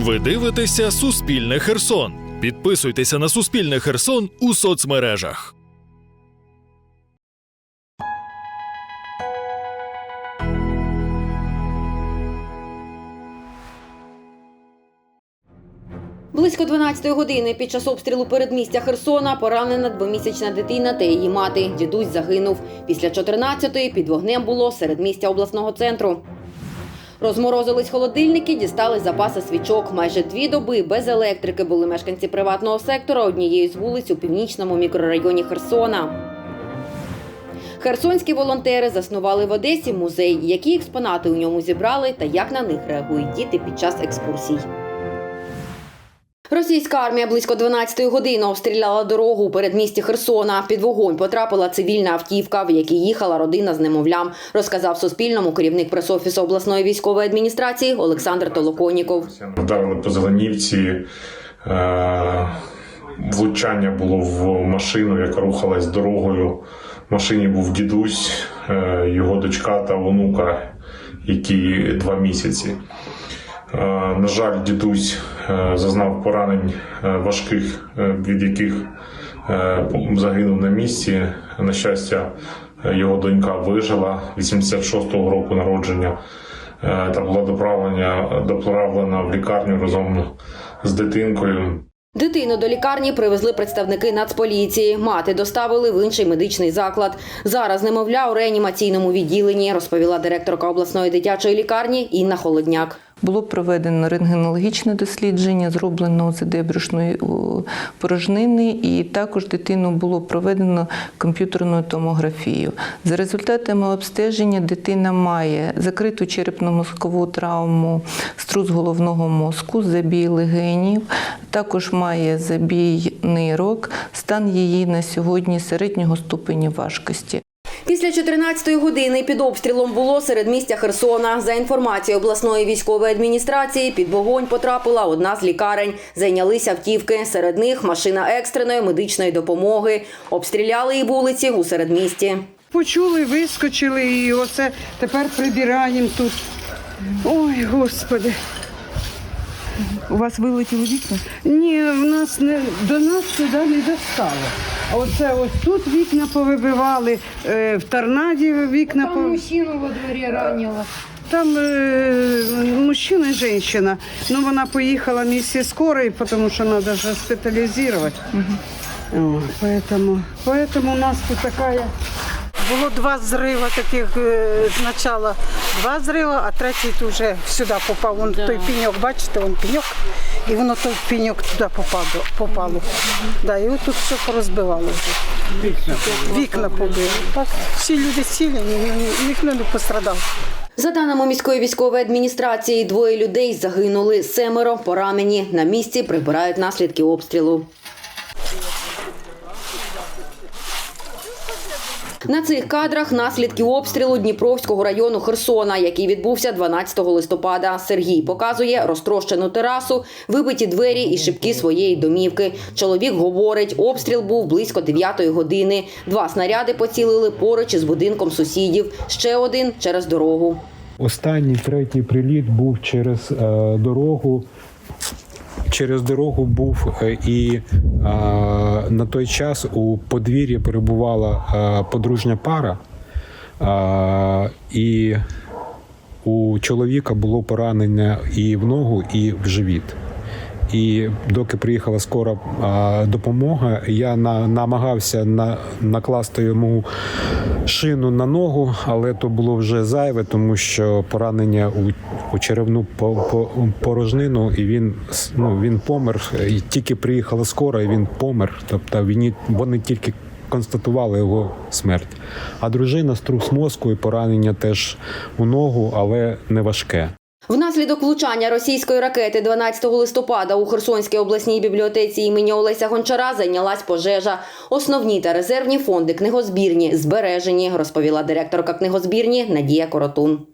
Ви дивитеся Суспільне Херсон. Підписуйтеся на Суспільне Херсон у соцмережах. Близько 12 години під час обстрілу передмістя Херсона поранена двомісячна дитина та її мати. Дідусь загинув. Після 14-ї під вогнем було середмістя обласного центру. Розморозились холодильники, дістали запаси свічок. Майже дві доби без електрики були мешканці приватного сектора однієї з вулиць у північному мікрорайоні Херсона. Херсонські волонтери заснували в Одесі музей, які експонати у ньому зібрали та як на них реагують діти під час екскурсій. Російська армія близько 12-ї години обстріляла дорогу у передмісті Херсона. Під вогонь потрапила цивільна автівка, в якій їхала родина з немовлям, розказав Суспільному керівник пресофісу обласної військової адміністрації Олександр Толоконіков. Вдарили по Зеленівці. Е, влучання було в машину, яка рухалась дорогою. В машині був дідусь, е, його дочка та онука, які два місяці. Е, На жаль, дідусь зазнав поранень е, важких, е, від яких е, загинув на місці. На щастя, е, його донька вижила 86-го року народження е, та була доправлена, доправлена в лікарню разом з дитинкою. Дитину до лікарні привезли представники Нацполіції. Мати доставили в інший медичний заклад. Зараз немовля у реанімаційному відділенні, розповіла директорка обласної дитячої лікарні Інна Холодняк. Було проведено рентгенологічне дослідження, зроблено ОЗД брюшної порожнини, і також дитину було проведено комп'ютерну томографію. За результатами обстеження дитина має закриту черепно-мозкову травму, струс головного мозку, забій легенів, також має забій нирок. Стан її на сьогодні середнього ступеня важкості. Після 14-ї години під обстрілом було серед містя Херсона. За інформацією обласної військової адміністрації, під вогонь потрапила одна з лікарень. Зайнялися автівки. Серед них машина екстреної медичної допомоги. Обстріляли і вулиці у середмісті. Почули, вискочили і оце тепер прибираємо тут. Ой, господи. У вас вилетіли вікна? Ні, в нас не до нас сюди не достало. А Оце ось тут вікна повибивали, е, в торнаді вікна Там по... мужчину во дворі ранило. Там е, мужчина і жінка. Ну вона поїхала місці скорої, тому що треба госпіталізувати. О, поэтому, поэтому у нас тут така. Було два зриви таких е, спочатку два зриви, а третій вже сюди попав. Вон той піньок, бачите, вон піньок, і воно той піньок туди попало. попало. Да, і от тут все порозбивало вже. Вікна побили. Так, всі люди ні- ніхто не пострадав. За даними міської військової адміністрації, двоє людей загинули, семеро поранені. На місці прибирають наслідки обстрілу. На цих кадрах наслідки обстрілу Дніпровського району Херсона, який відбувся 12 листопада. Сергій показує розтрощену терасу, вибиті двері і шибки своєї домівки. Чоловік говорить, обстріл був близько 9 години. Два снаряди поцілили поруч із будинком сусідів, ще один через дорогу. Останній третій приліт був через е, дорогу. Через дорогу був е, і на той час у подвір'ї перебувала е, подружня пара, і у чоловіка було поранення і в ногу, і в живіт. І доки приїхала скора а, допомога, я на, намагався на, накласти йому шину на ногу, але то було вже зайве, тому що поранення у, у черевну по, по, порожнину, і він ну, він помер. І тільки приїхала скора, і він помер. Тобто він, вони тільки констатували його смерть. А дружина струс мозку і поранення теж у ногу, але не важке. Внаслідок влучання російської ракети 12 листопада у Херсонській обласній бібліотеці імені Олеся Гончара зайнялась пожежа. Основні та резервні фонди книгозбірні збережені, розповіла директорка книгозбірні Надія Коротун.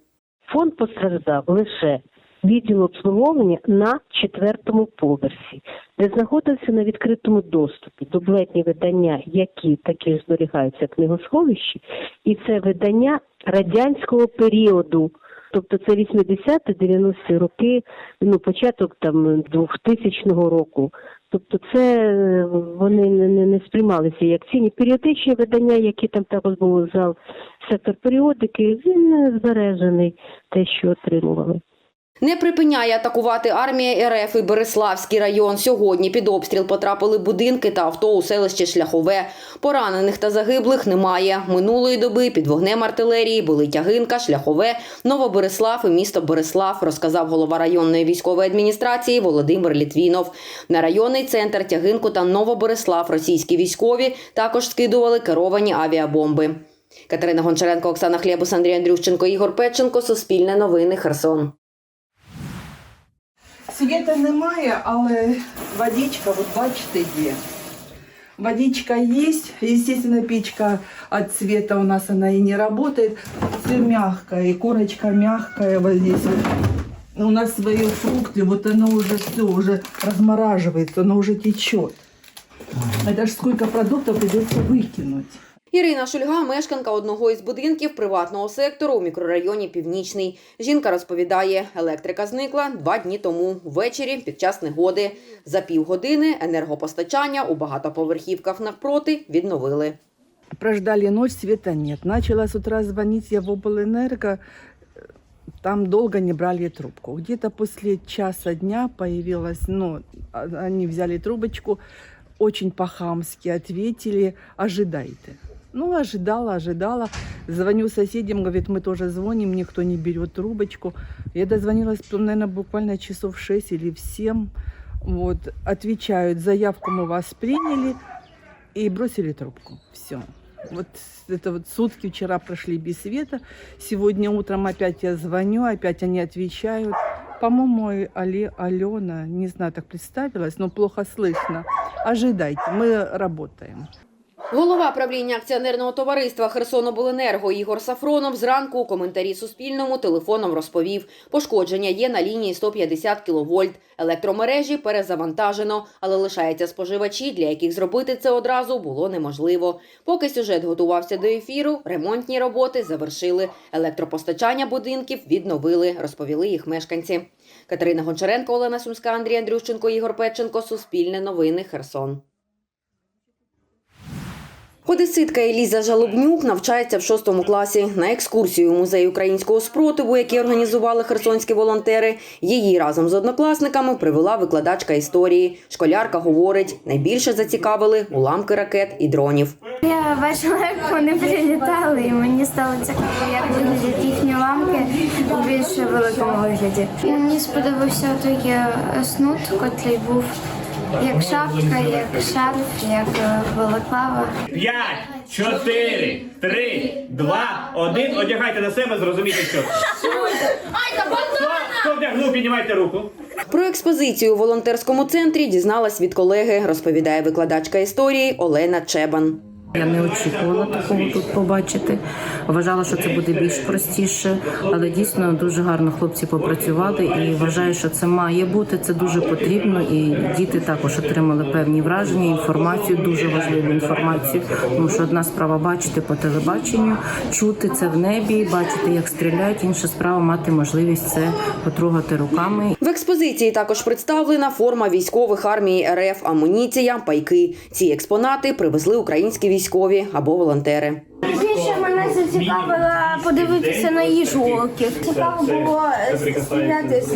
Фонд постраждав лише відділ обслуговування на четвертому поверсі, де знаходився на відкритому доступі. Дублетні видання, які таки зберігаються в книгосховищі, і це видання радянського періоду Тобто це 80-90 роки, ну початок там 2000 року. Тобто це е, вони не, не, не сприймалися як ціні. періодичні видання, які там також був зал сектор періодики, він е, збережений те, що отримували. Не припиняє атакувати армія РФ і Береславський район. Сьогодні під обстріл потрапили будинки та авто у селище Шляхове. Поранених та загиблих немає. Минулої доби під вогнем артилерії були Тягинка, Шляхове, Новобереслав і місто Береслав, розказав голова районної військової адміністрації Володимир Літвінов. На районний центр Тягинку та Новобереслав російські військові також скидували керовані авіабомби. Катерина Гончаренко, Оксана Хлєбус, Андрій Андрющенко, Ігор Петченко. Суспільне новини. Херсон. Світа немає, але водичка, от бачите, є. Водичка есть, естественно, печка от цвета у нас она и не работает. Все мягкое, и корочка мягкая вот здесь вот. У нас свои фрукты, вот оно уже все, уже размораживается, оно уже течет. Это ж сколько продуктов придется выкинуть. Ірина Шульга, мешканка одного із будинків приватного сектору у мікрорайоні Північний. Жінка розповідає, електрика зникла два дні тому, ввечері під час негоди. За півгодини енергопостачання у багатоповерхівках навпроти відновили. Прождали ночь, света нет. Начала с утра звонить я в облэнерго, там долго не брали трубку. Где-то после часа дня появилась, ну, они взяли трубочку, очень по-хамски ответили, ожидайте. Ну, ожидала, ожидала. Звоню соседям, говорит, мы тоже звоним, никто не берет трубочку. Я дозвонилась, наверное, буквально часов 6 или в 7. Вот, отвечают, заявку мы вас приняли, и бросили трубку. Все. Вот это вот сутки вчера прошли без света. Сегодня утром опять я звоню, опять они отвечают. По-моему, Али, Алена, не знаю, так представилась, но плохо слышно. Ожидайте, мы работаем. Голова правління акціонерного товариства Херсонобленерго Ігор Сафронов зранку у коментарі Суспільному телефоном розповів, пошкодження є на лінії 150 кВт, електромережі перезавантажено, але лишаються споживачі, для яких зробити це одразу було неможливо. Поки сюжет готувався до ефіру, ремонтні роботи завершили. Електропостачання будинків відновили, розповіли їх мешканці. Катерина Гончаренко, Олена Сумська, Андрій Андрющенко, Ігор Петченко. Суспільне новини. Херсон. Одеситка Еліза Жалобнюк навчається в шостому класі на екскурсію у музей українського спротиву, який організували херсонські волонтери. Її разом з однокласниками привела викладачка історії. Школярка говорить, найбільше зацікавили уламки ракет і дронів. Я бачила, як вони прилітали, і мені стало цікаво, як виглядять їхні ламки у більш великому вигляді. Мені сподобався той е, снуд, котрий був як шапка, як шарф, як е, балаклава. П'ять, чотири, три, два, один. Одягайте на себе, зрозумійте, що. Хто, хто вдягнув, піднімайте руку. Про експозицію у волонтерському центрі дізналась від колеги, розповідає викладачка історії Олена Чебан. Я не очікувала такого тут побачити. Вважала, що це буде більш простіше, але дійсно дуже гарно хлопці попрацювали і вважаю, що це має бути. Це дуже потрібно. І діти також отримали певні враження, інформацію, дуже важливу інформацію. Тому що одна справа бачити по телебаченню, чути це в небі, бачити, як стріляють. Інша справа мати можливість це потрогати руками В експозиції також представлена форма військових армії РФ, амуніція, пайки. Ці експонати привезли українські військові або волонтери. Більше мене зацікавило подивитися на їжолки. Цікаво було стріляти з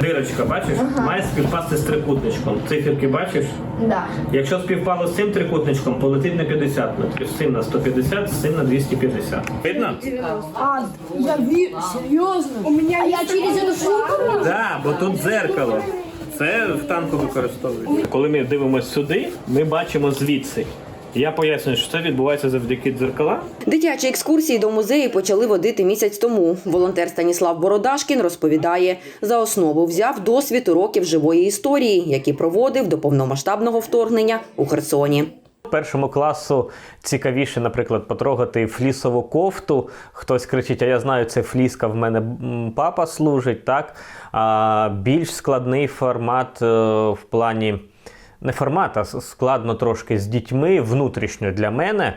Дирочка, бачиш, має співпасти з трикутничком. Циферки бачиш? Да. Якщо співпало з цим трикутничком, полетить на 50 метрів. З цим на 150, з цим на 250. Видно? А я ві... серйозно? У мене а я через эту штуку? Так, бо тут дзеркало. Це в танку використовують. Коли ми дивимося сюди, ми бачимо звідси. Я пояснюю, що це відбувається завдяки дзеркалам. Дитячі екскурсії до музею почали водити місяць тому. Волонтер Станіслав Бородашкін розповідає, за основу взяв досвід уроків живої історії, які проводив до повномасштабного вторгнення у Херсоні. Першому класу цікавіше, наприклад, потрогати флісову кофту. Хтось кричить, а я знаю, це фліска, в мене папа служить. Так? А більш складний формат е, в плані не формат, а складно трошки з дітьми внутрішньо для мене.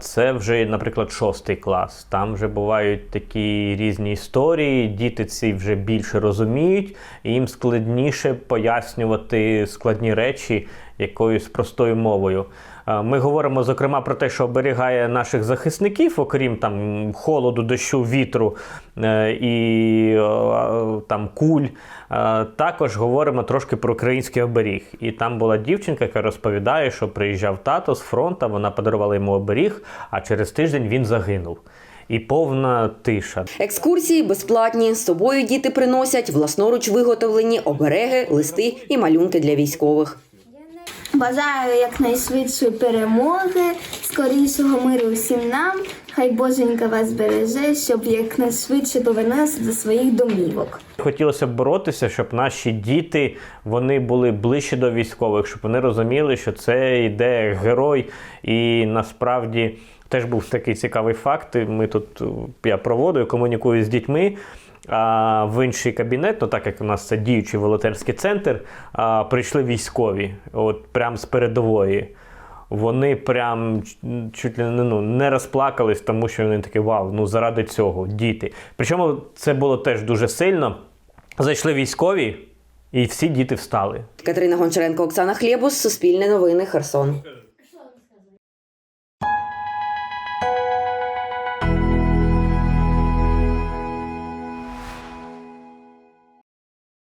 Це вже, наприклад, шостий клас. Там вже бувають такі різні історії. Діти ці вже більше розуміють, і їм складніше пояснювати складні речі якоюсь простою мовою. Е, Ми говоримо зокрема про те, що оберігає наших захисників, окрім там холоду, дощу, вітру е, і е, там куль. Також говоримо трошки про український оберіг. І там була дівчинка, яка розповідає, що приїжджав тато з фронту, вона подарувала йому оберіг, а через тиждень він загинув. І повна тиша. Екскурсії безплатні. З собою діти приносять власноруч виготовлені обереги, листи і малюнки для військових. Бажаю якнайшвидшої перемоги, скорішого миру всім нам. Хай Боженька вас береже, щоб якнайшвидше повернулися до своїх домівок. Хотілося б боротися, щоб наші діти вони були ближче до військових, щоб вони розуміли, що це йде герой, і насправді теж був такий цікавий факт. Ми тут я проводив, комунікую з дітьми. А в інший кабінет, ну так як у нас це діючий волонтерський центр, а, прийшли військові, от прям з передової. Вони прям чуть ли не, ну, не розплакались, тому що вони такі вау, ну заради цього, діти. Причому це було теж дуже сильно. Зайшли військові, і всі діти встали. Катерина Гончаренко, Оксана Хлєбус, Суспільне новини, Херсон.